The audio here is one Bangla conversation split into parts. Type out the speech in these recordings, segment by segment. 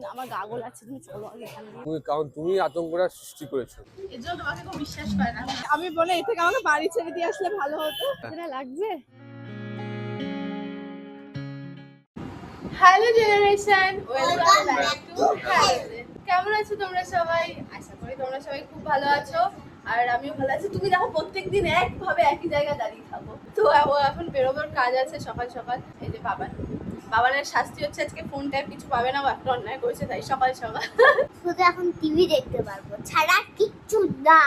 না, আমার গাগল আছে তুমি চলো এখান। দিয়ে তুমি কারণ তুমি আতঙ্কটা সৃষ্টি করেছ। এর জন্য তোমাকে কেউ বিশ্বাস করে না। আমি বলে এ থেকে আমাকে বাড়ি ছেড়ে দিয়ে আসলে ভালো হতো। এটা লাগছে? Hello generation welcome back to কেমন আছো তোমরা সবাই? আশা করি তোমরা সবাই খুব ভালো আছো। আর আমিও ভালো আছি। তুমি দেখো প্রত্যেকদিন একভাবে একই জায়গায় দাঁড়িয়ে থাকো। তো এখন বেরোবার কাজ আছে সকাল সকাল। এই যে বাবার বাবানের শাস্তি হচ্ছে আজকে ফোন টাইপ কিছু পাবে না ও একটা অন্যায় করেছে তাই সকাল সকাল। শুধু এখন টিভি দেখতে পারব ছাড়া কিচ্ছু না।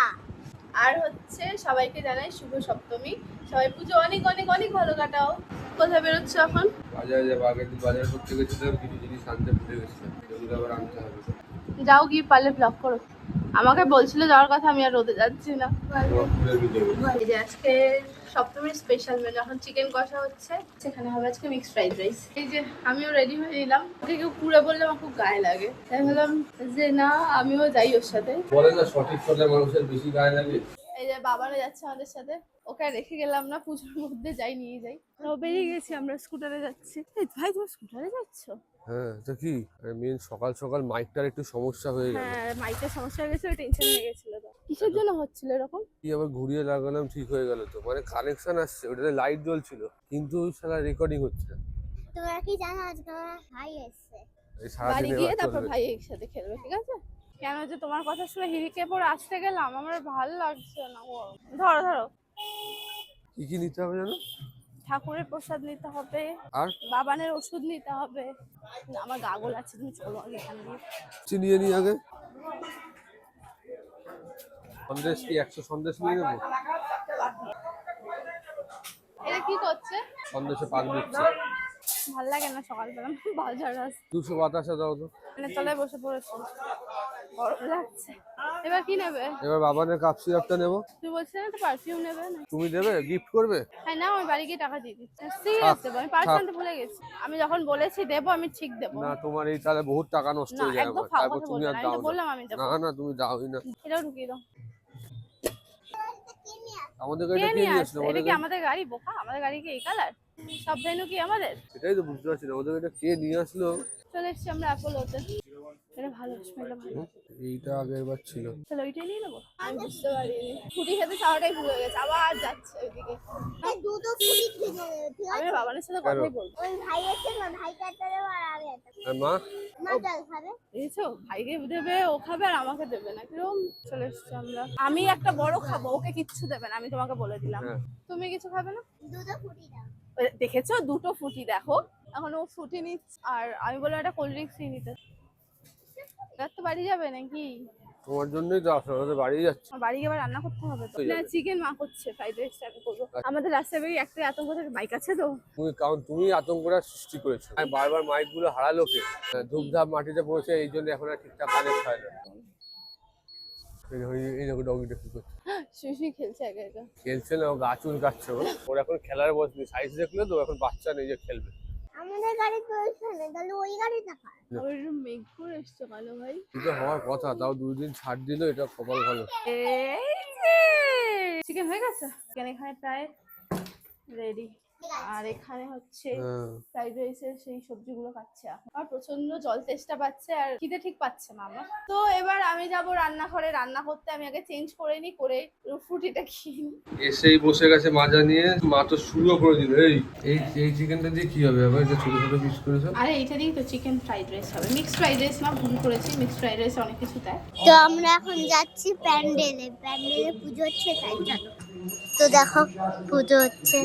আর হচ্ছে সবাইকে জানাই শুভ সপ্তমী। সবাই পুজো অনেক অনেক অনেক ভালো কাটাও। কোথায় বেরোচ্ছ এখন? বাজারে যাব দিন বাজার করতে গেছিলাম কিছু জিনিস আনতে ভুলে গেছিলাম আবার আনতে হবে। যাও গিয়ে পারলে ব্লক করো। আমাকে বলছিল যাওয়ার কথা আমি আর রোদে যাচ্ছি না। এই যে আজকে সপ্তমীর স্পেশাল মেনু এখন চিকেন কষা হচ্ছে। সেখানে হবে আজকে মিক্সড ফ্রাইড রাইস এই যে আমিও রেডি হয়ে নিলাম। ওকে কেউ পুরো বললে আমার খুব গায়ে লাগে। তাই ভাবলাম যে না আমিও যাই ওর সাথে। বলে না সঠিক করলে মানুষের বেশি গায়ে লাগে। এই যে বাবারা যাচ্ছে আমাদের সাথে। ওকে রেখে গেলাম না পুজোর মধ্যে যাই নিয়ে যাই। বেরিয়ে গেছি আমরা স্কুটারে যাচ্ছি। এই ভাই তুমি স্কুটারে যাচ্ছ? হ্যাঁ তো কি? মেন সকাল সকাল মাইকটার একটু সমস্যা হয়ে গেল। হ্যাঁ মাইকের সমস্যা হয়ে গেছিল টেনশন হয়ে গেছিল তো। কিসের জন্য হচ্ছিল এরকম? কি আবার ঘুরিয়ে লাগালাম ঠিক হয়ে গেল তো। মানে কানেকশন আসছে ওটাতে লাইট জ্বলছিল কিন্তু সারা রেকর্ডিং হচ্ছে। না। তোমরা কি জানো আজকে আমার ভাই এসছে? এই বাড়ি গিয়ে তারপর ভাই একসাথে খেলবে ঠিক আছে? কেন যে তোমার কথা শুনে হিরিকে পরে আসতে গেলাম আমার ভালো লাগছে না ধরো ধরো। কি কি নিতে হবে জানো? ঠাকুরের প্রসাদ নিতে হবে। আর? বাবানের ওষুধ নিতে হবে। আমার গাগল আছে তুমি চলো আগে এখান দিয়ে। কিছু নিয়ে নিই আগে। সন্দেশ কি একশো সন্দেশ নিয়ে নেব? এটা কি করছে? সন্দেশে পাক দিচ্ছে। ভালো লাগে না সকালবেলা বাজার আসতে। দুশো বাতাসা দাও তো। মানে তলায় বসে পড়েছে। গরম লাগছে। এবার কি নেবে? এবার বাবানের কাপ সিরাপটা নেব। তুই বলছিস না তো পারফিউম নেবে না তুমি দেবে? গিফট করবে? হ্যাঁ না আমি বাড়ি গিয়ে টাকা দিয়ে দিচ্ছি। সিরিয়াস দেবো আমি পার্স ভুলে গেছি। আমি যখন বলেছি দেবো আমি ঠিক দেবো। না তোমার এই তাহলে বহুত টাকা নষ্ট হয়ে যায় একদম আমার। ফাও তারপর তুমি আর দাও বললাম আমি দেবো। না না তুমি দাওই না। এটাও ঢুকিয়ে দাও। আমাদের কে গাড়িটা নিয়ে নিয়ে আসলো এটা কি আমাদের গাড়ি? বোকা আমাদের গাড়ি কি এই কালার সব ভেনু কি আমাদের? সেটাই তো বুঝতে পারছি না আমাদের কে নিয়ে আসলো? চলে এসছি আমরা অ্যাপোলোতে এটা ভালো স্মেলটা ভালো। এইটা আগের বার ছিল। তাহলে ওইটাই নিয়ে নেব? আমি বুঝতে পারিনি। ছুটি খেতে চাওয়াটাই ভুলে গেছে আবার যাচ্ছে ওইদিকে। দুটো ফুলি কিনে নেবে ঠিক আছে? আমি বাবানের সাথে কথাই বলব। ওই ভাই এসছে না ভাইকে একটা আর আমি আর মা? মা জল খাবে? বুঝেছ ভাইকে দেবে ও খাবে আর আমাকে দেবে না। কীরকম চলে এসছি আমরা। আমি একটা বড় খাব ওকে কিচ্ছু দেবে না আমি তোমাকে বলে দিলাম। হ্যাঁ। তুমি কিছু খাবে না? দুটো ফুলি দাও। দেখেছ? দুটো ফুটি দেখো। এখন ও ফুটি নিচ্ছে। আর আমি বললাম একটা কোল্ড ড্রিঙ্কস নিতে। তো বাড়ি যাবে নাকি? তোমার জন্যই তো বাড়ি যাচ্ছে। বাড়ি গিয়ে রান্না করতে হবে তো। না চিকেন মা করছে ফ্রাইড রাইসটা আমি করব। আচ্ছা। আমাদের রাস্তায় বেরিয়ে একটা আতঙ্ক থেকে বাইক আছে তো। তুমি কারণ তুমি আতঙ্কটা সৃষ্টি করেছ। আমি বারবার মাইকগুলো হারালো কে? ধূপধাপ মাটিতে পড়েছে এই জন্য এখন আর ঠিকঠাক কানেক্ট হয় না। এই দেখো, ডগিটা কি করছে। খেলছে একা একা খেলছে না ও কাটছে ওর এখন খেলার বয়স নেই। সাইজ দেখলে তো এখন বাচ্চা যে খেলবে। আমাদের গাড়ি তো ওইখানে তাহলে ওই গাড়ি দেখা ওর মেঘ করে এসছে কালো ভাই। এটা হওয়ার কথা তাও দুই দিন ছাড় দিল এটা কপাল ভালো। চিকেন হয়ে গেছে? চিকেন এখানে প্রায় রেডি আর এখানে হচ্ছে হ্যাঁ। ফ্রাইড রাইসের সেই সবজিগুলো খাচ্ছে আর প্রচণ্ড জল তেষ্টা পাচ্ছে আর খিদে ঠিক পাচ্ছে না আমার। তো এবার আমি যাব রান্নাঘরে। রান্না করতে আমি আগে চেঞ্জ করে নি করে ফ্রুটিটা খেয়ে। এসেই বসে গেছে মাজা নিয়ে। মা তো শুরু করে দিল এই। এই এই চিকেনটা দিয়ে কি হবে? আবার এটা ছোট ছোট পিস করেছ? আরে এইটা দিয়েই তো চিকেন ফ্রাইড রাইস হবে। মিক্সড ফ্রাইড রাইস না ভুল করেছি। মিক্সড ফ্রাইড রাইস অনেক কিছু দেয়। তো আমরা এখন যাচ্ছি প্যান্ডেলে। প্যান্ডেলে পুজো হচ্ছে তাই তো দেখো পুজো হচ্ছে।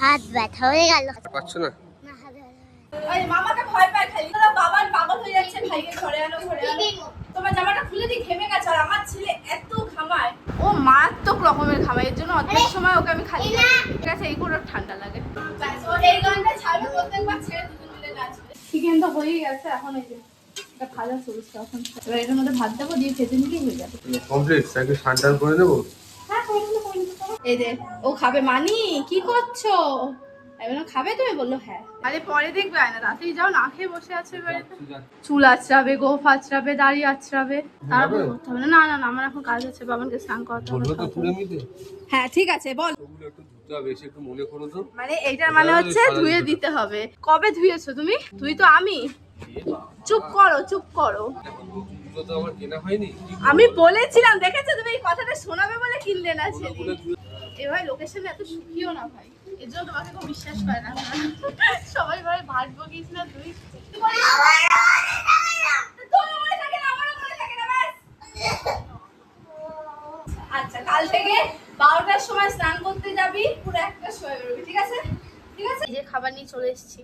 হাত ব্যথা হয়ে গেল। পাচ্ছ না? না, হাত ব্যথা গেল। আরে মামাকে ভয় পায় খালি। বাবার পাগল হয়ে যাচ্ছে ভাইকে ঘরে আনো ঘরে আনো তোমার জামাটা খুলে দিয়ে ঘেমে গেছে আর আমার ছেলে এত ঘামায়। ও মারাত্মক রকমের ঘামায় এর জন্য অর্ধেক সময় ওকে আমি খালি ঠিক আছে এই করে ঠান্ডা লাগে ও এই গানটা ছাড়বে প্রত্যেকবার ছেড়ে দুজন মিলে নাচবে চিকেন তো হয়েই গেছে এখন এই যে এটা ভাজা চলছে এখন। এবার এটার মধ্যে ভাত দেবো দিয়ে ভেজে নিলেই হয়ে যাবে। কমপ্লিট তাকে ঠান্ডা করে নেব হ্যাঁ করে। এই যে ও খাবে। মানি কি করছ? বললাম খাবে তুমি? বলল হ্যাঁ। আরে পরে দেখবে আয় না তাড়াতাড়ি যাও না খেয়ে বসে আছে বাড়িতে। চুল আঁচড়াবে গোফ আঁচড়াবে দাড়ি আঁচড়াবে তারপর করতে হবে না। না না না আমার এখন কাজ আছে বাবানকে স্নান করাতে হবে হ্যাঁ ঠিক আছে বল। মনে মানে এইটার মানে হচ্ছে ধুয়ে দিতে দিতে হবে। কবে ধুয়েছো তুমি? তুই তো আমি। চুপ করো চুপ করো। তো আমার কেনা হয়নি। আমি বলেছিলাম দেখেছ? তুমি এই কথাটা শোনাবে বলে কিনলে না ছেলে। এ ভাই লোকেশন এত সুখীও না ভাই। এর জন্য তোমাকে কেউ বিশ্বাস করে না। সবাই ভাই ভাট বকিস না তুই। আচ্ছা কাল থেকে বারোটার সময় স্নান করতে যাবি পুরো একটা সময় বেরোবি ঠিক আছে? ঠিক আছে? এই যে খাবার নিয়ে চলে এসেছি।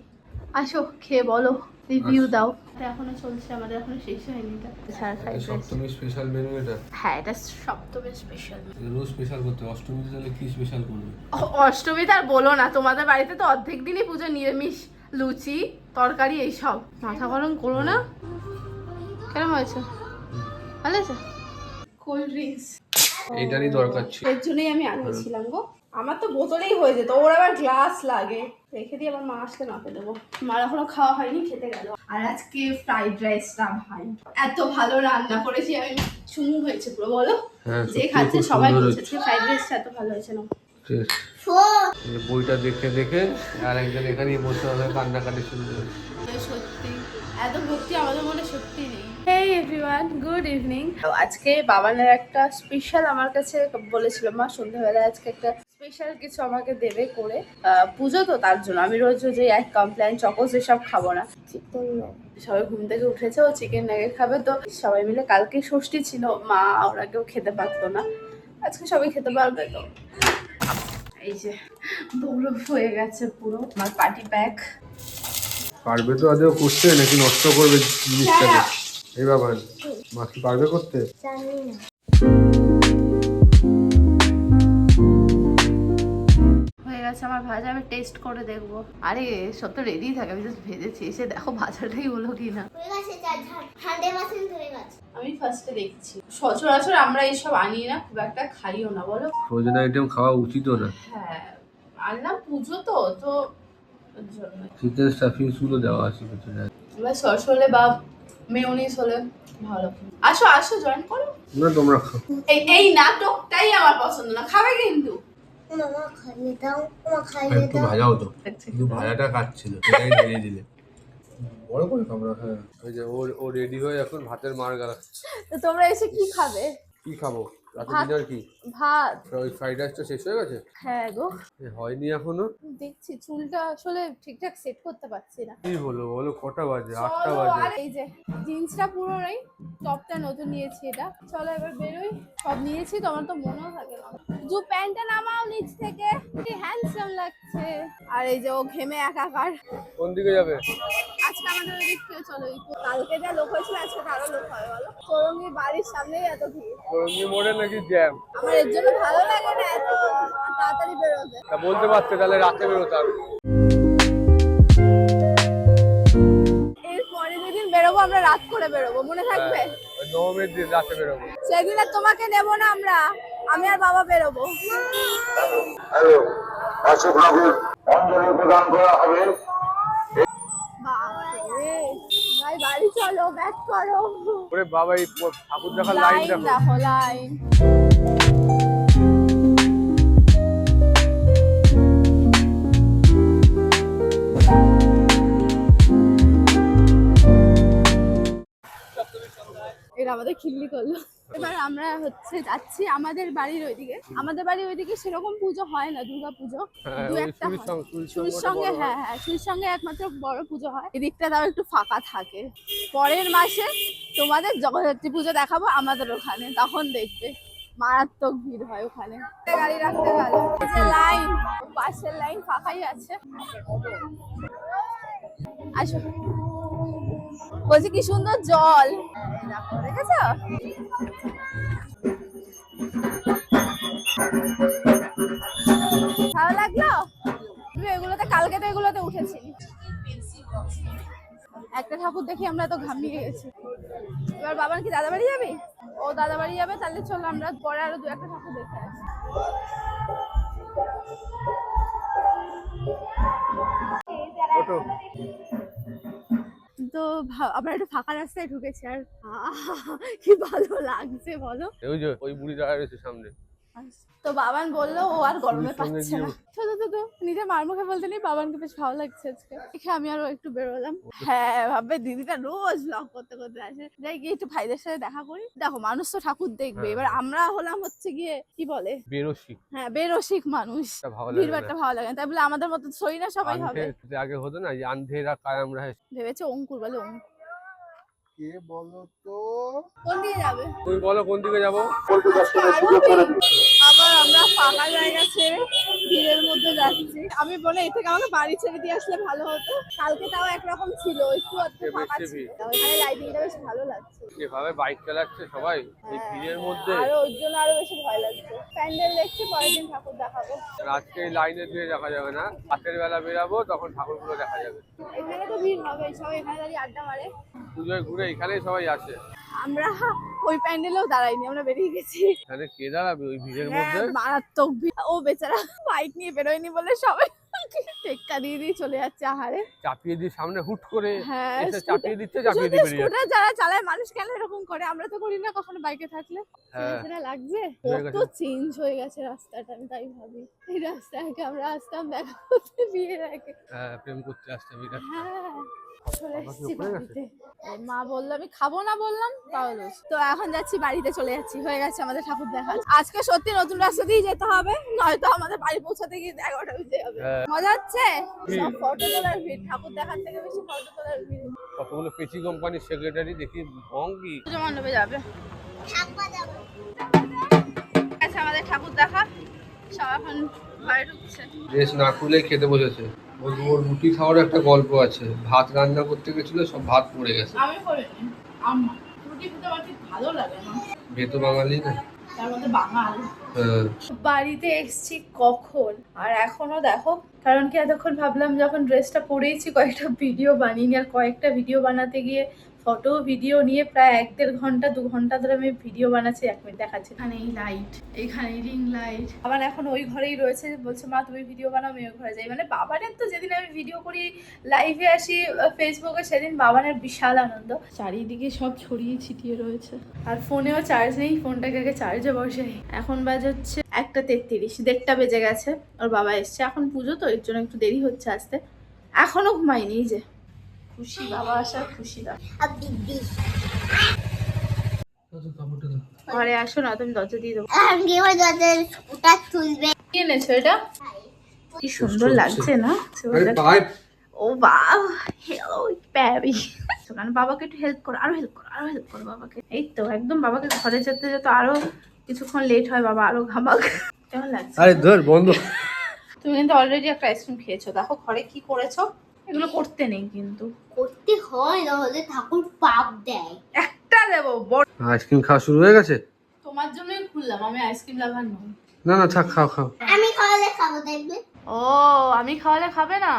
আসো খেয়ে বলো রিভিউ দাও। এটা এখনও চলছে আমাদের এখনও শেষ হয়নি ছাড়া সপ্তমী স্পেশাল মেনু এটা? হ্যাঁ এটা সপ্তমের স্পেশাল রোজ স্পেশাল করতে অষ্টমীতে তাহলে কি স্পেশাল করবে? অষ্টমীতে আর বলো না তোমাদের বাড়িতে তো অর্ধেক দিনই পুজো নিরামিষ লুচি তরকারি এইসব। মাথা গরম করো না। কেমন হয়েছে? ভালো আছে কোল্ড ড্রিঙ্কস এইটারই দরকার ছিল। এর জন্যই আমি আনিয়েছিলাম গো। আমার তো বোতলেই হয়ে যেত ওর আবার গ্লাস লাগে। রেখে দিয়ে আমার মা আসলে মাকে দেবো। মার এখনও খাওয়া হয়নি খেতে গেল। আর আজকে ফ্রাইড রাইসটা ভাই এত ভালো রান্না করেছি আমি। চুমু হয়েছে পুরো বলো? হ্যাঁ, যে খাচ্ছে সবাই বলছে ফ্রাইড রাইসটা এত ভালো হয়েছে না। বইটা দেখে দেখে আর একজন এখানে ইমোশনাল হয়ে কান্নাকাটি শুরু করেছে সত্যি এত ভক্তি আমাদের মনে সত্যি নেই। হেই এভরিওয়ান গুড ইভিনিং আজকে বাবানের একটা স্পেশাল আমার কাছে বলেছিল মা সন্ধ্যাবেলায় আজকে একটা স্পেশাল কিছু আমাকে দেবে করে আহ, পুজো তো তার জন্য। আমি রোজ রোজ এই এক কমপ্লেন চকোস এসব খাব না। সবাই ঘুম থেকে উঠেছে ও চিকেন নাগে খাবে তো। সবাই মিলে কালকে ষষ্ঠী ছিল মা ওরা কেউ খেতে পারতো না। আজকে সবাই খেতে পারবে তো। এই যে বরফ হয়ে গেছে পুরো আমার পার্টি প্যাক পারবে তো আজও করতে নাকি নষ্ট করবে জিনিসটাকে। এই বাবা মা কি পারবে করতে? জানি না। গেছে আমার ভাজা আমি টেস্ট করে দেখব। আরে সব তো রেডি থাকে আমি জাস্ট ভেজেছি। এসে দেখো ভাজাটাই হলো আমি ফার্স্টে দেখছি। সচরাচর আমরা এইসব আনি না খুব একটা খাইও না বলো? ফ্রোজেন আইটেম খাওয়া উচিতও না। হ্যাঁ আনলাম পুজো তো তো চিকেন স্টাফিংসগুলো দেওয়া আছে এবার সস হলে বা মেয়নিস হলে ভালো। আসো আসো জয়েন করো। না তোমরা খাও। এই এই নাটকটাই আমার পছন্দ না। খাবে কিন্তু। একটু দাও ভাজা হতো কিন্তু ভাজাটা কাটছিল সেটাই ঢেলে দিলে। বড় করে কামড়া হ্যাঁ। ওই যে ওর ও রেডি হয়ে এখন ভাতের মার গালা তো তোমরা এসে কি খাবে? কি খাব? রাতে ডিনার কি? ভাত। ওই ফ্রাইড রাইসটা শেষ হয়ে গেছে? হ্যাঁ গো। হয়নি এখনও? দেখছি চুলটা আসলে ঠিকঠাক সেট করতে পারছি না। কি হলো বলো কটা বাজে? আটটা বাজে। আর এই যে জিন্সটা পুরো নেই টপটা নতুন নিয়েছি এটা। চলো এবার বেরোই। সব নিয়েছি তোমার তো মনেও থাকে না। জু প্যান্টটা নামাও নিচ থেকে। কি হ্যান্ডসাম লাগছে। আর এই যে ও ঘেমে একাকার। কোন দিকে যাবে? আজকে আমাদের ওই দিক থেকে চলো কালকে যা লোক হয়েছিল আজকে তো আরও লোক হবে বলো। চৌরঙ্গির বাড়ির সামনেই এত ভিড়। করঙ্গি মোড়ে নাকি জ্যাম আমার এর জন্য ভালো লাগে না এত তাড়াতাড়ি বেরোতে। তা বলতে পারতে তাহলে রাতে বেরোতে হবে। এর পরে যেদিন বেরোবো আমরা রাত করে বেরোবো মনে থাকবে? ওই নবমের দিন রাতে বেরোবো। সেদিন আর তোমাকে নেব না আমরা আমি আর বাবা বেরোবো। হ্যালো অশোক অঞ্জলি প্রদান করা হবে বাপরে ভাই বাড়ি চলো ব্যাক করো। ওরে বাবা এই ঠাকুর দেখার লাইন দেখো। লাইন। এটা আমাদের খিল্লি করল। এবার আমরা হচ্ছে যাচ্ছি আমাদের বাড়ির ওইদিকে। আমাদের বাড়ির ওইদিকে সেরকম পুজো হয় না দুর্গা পুজো। হ্যাঁ, দু একটা সুরির সঙ্গে- হ্যাঁ। হ্যাঁ সুরির সঙ্গে একমাত্র বড় পুজো হয়। এদিকটা তাও একটু ফাঁকা থাকে। পরের মাসে তোমাদের জগদ্ধাত্রী পুজো দেখাবো আমাদের ওখানে তখন দেখবে। মারাত্মক ভিড় হয় ওখানে। গাড়ি রাখতে গেল। লাইন পাশের লাইন ফাঁকাই আছে। আসো। বলছি কি সুন্দর জল। দেখো, দেখেছ? ভালো লাগল? তুমি এগুলোতে কালকে তো এগুলোতে উঠেছি। একটা ঠাকুর দেখি আমরা তো ঘামিয়ে গেছি। এবার বাবার কি দাদা বাড়ি যাবি? ও দাদা বাড়ি যাবে তাহলে চলো আমরা পরে আরও দু একটা ঠাকুর দেখে আসি। ওটো তো আমার একটু ফাঁকা রাস্তায় ঢুকেছে আর কি ভালো লাগছে বলো? ওই যে ওই বুড়ি দাঁড়ায় রয়েছে সামনে। তো বাবান বলল ও আর গরমে পাচ্ছে না। গিয়ে- ছোট নিজে মার মুখে বলতে নেই বাবানকে বেশ ভালো লাগছে আজকে। দেখে আমি আরও একটু বেরোলাম। হ্যাঁ ভাববে দিদিটা রোজ ব্লগ করতে করতে আসে। যাই গিয়ে একটু ভাইদের সাথে দেখা করি। দেখো মানুষ তো ঠাকুর দেখবে। হ্যাঁ। এবার আমরা হলাম হচ্ছে গিয়ে কি বলে? বেরোসি হ্যাঁ বেরসিক মানুষ। তা ভালো লাগে ভিড়ভাড়টা ভালো লাগে না। তাই বলে আমাদের মতো সই না সবাই হবে। আগে হতো না আন্ধেরা কায়াম রাহে ভেবেছে অঙ্কুর বলে অঙ্কুর কে বলো তো কোন দিকে যাবে? তুমি বলো কোন দিকে যাব? আমরা ফাঁকা জায়গা ছেড়ে ভিড়ের মধ্যে যাচ্ছি। আমি বলে এ থেকে আমাকে বাড়ি ছেড়ে দিয়ে আসলে ভালো হতো। কালকে তাও একরকম ছিল একটু একটু ফাঁকা ছিল। এখানে লাইটিংটা বেশ ভালো লাগছে। যেভাবে বাইক চালাচ্ছে সবাই এই ভিড়ের মধ্যে। হ্যাঁ, আরও ওর জন্য আরও বেশি ভয় লাগছে। প্যান্ডেল দেখছি পরের দিন ঠাকুর দেখাবো। আজকে এই লাইনে দিয়ে দেখা যাবে না। রাতের বেলা বেরাবো তখন ঠাকুরগুলো দেখা যাবে। এখানে তো ভিড় হবে সবাই এখানে দাঁড়িয়ে আড্ডা মারে। পুজোয় ঘুরে এখানেই সবাই আসে। আমরা ওই প্যান্ডেলেও দাঁড়াইনি আমরা বেরিয়ে গেছি। তাহলে কে দাঁড়াবে ওই ভিড়ের হ্যাঁ, মধ্যে? মারাত্মক ভিড়। ও বেচারা বাইক নিয়ে বেরোয়নি বলে সবাই টেক্কা দিয়ে দিয়ে চলে যাচ্ছে আহারে। চাপিয়ে দিয়ে সামনে হুট করে হ্যাঁ এসে চাপিয়ে দিচ্ছে চাপিয়ে দিয়ে বেরিয়ে যাচ্ছে। যারা চালায় মানুষ কেন এরকম করে? আমরা তো করি না কখনো বাইকে থাকলে। হ্যাঁ। সেটা লাগছে। কত চেঞ্জ হয়ে গেছে রাস্তাটা আমি তাই ভাবি। এই আগে আমরা আসতাম দেখা করতে বিয়ের আগে। হ্যাঁ প্রেম করতে বিরাট হ্যাঁ মা বলল আমি খাব না? বললাম তাহলে তো এখন যাচ্ছি বাড়িতে চলে যাচ্ছি হয়ে গেছে আমাদের ঠাকুর দেখা। আজকে সত্যি নতুন রাস্তা দিয়ে যেতে হবে নয়তো আমাদের বাড়ি পৌঁছাতে গিয়ে এগারোটা বেজে যাবে। হ্যাঁ। মজা হচ্ছে? সব ফটো তোলার ভিড়। ঠাকুর দেখার থেকে বেশি ফটো তোলার ভিড়। কতগুলো পেচি কোম্পানির সেক্রেটারি দেখি ভঙ্গি পুজো মণ্ডপে যাবে। আচ্ছা আমাদের ঠাকুর দেখা। সব এখন ঘরে ঢুকছে। ড্রেস না খুলে খেতে বসেছে। ওর রুটি খাওয়ার একটা গল্প আছে। ভাত রান্না করতে গেছিল সব ভাত পড়ে গেছে। আমি করিনি আম্মা রুটি খেতে আমার ঠিক ভালো লাগে না। ভেতো বাঙালি না? তার মধ্যে বাঙাল। বাড়িতে এসছি কখন? আর এখনও দেখো কারণ কি এতক্ষণ ভাবলাম যখন ড্রেসটা পরেইছি কয়েকটা ভিডিও বানিয়ে আর কয়েকটা ভিডিও বানাতে গিয়ে ফটো ভিডিও নিয়ে প্রায় এক দেড় ঘণ্টা দু ঘণ্টা ধরে আমি ভিডিও বানাচ্ছি এক মিনিট দেখাচ্ছি। এখানে এই লাইট এখানে রিং লাইট আবার এখন ওই ঘরেই রয়েছে বলছে মা তুমি ভিডিও বানাও আমি ওই ঘরে যাই। মানে বাবানের তো যেদিন আমি ভিডিও করি লাইভে আসি ফেসবুকে সেদিন বাবানের বিশাল আনন্দ। চারিদিকে সব ছড়িয়ে ছিটিয়ে রয়েছে। আর ফোনেও চার্জ নেই ফোনটাকে আগে চার্জে বসাই। এখন বাজে হচ্ছে একটা তেত্রিশ দেড়টা বেজে গেছে ওর বাবা এসছে। এখন পুজো তো এর জন্য একটু দেরি হচ্ছে আসতে। এখনও ঘুমাইনি যে। খুশি বাবা আসার খুশি ঘরে আসো না তুমি দরজা দিয়ে দেবো। করে তুলবে কি এনেছো এটা? কি সুন্দর লাগছে না? ও বাহ হ্যালো প্যাবি কারণ বাবাকে একটু হেল্প করো আরও হেল্প করো আরও হেল্প করো বাবাকে। এই তো একদম বাবাকে ঘরে যেতে যেতে আরও কিছুক্ষণ লেট হয় বাবা আরও ঘামাক। কেমন লাগছে? আরে ধর বন্ধ। তুমি কিন্তু অলরেডি একটা আইসক্রিম খেয়েছো। দেখো ঘরে কি করেছ। এগুলো করতে নেই কিন্তু। করতে হয় নাহলে ঠাকুর পাপ দেয়। একটা দেবো বড়। আইসক্রিম খাওয়া শুরু হয়ে গেছে? তোমার জন্যই খুললাম আমি আইসক্রিম লাভার নই। না না থাক খাও খাও। আমি খাওয়ালে খাব দেখবে? ও আমি খাওয়ালে খাবে না?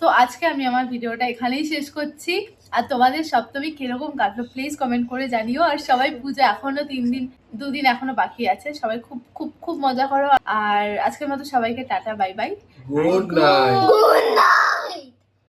তো আজকে আমি আমার ভিডিওটা এখানেই শেষ করছি। আর তোমাদের সপ্তমী কীরকম কাটলো প্লিজ কমেন্ট করে জানিও। আর সবাই পুজো এখনও তিন দিন দুদিন এখনও বাকি আছে। সবাই খুব খুব খুব মজা করো। আর আজকের মতো সবাইকে tata bye bye good night good night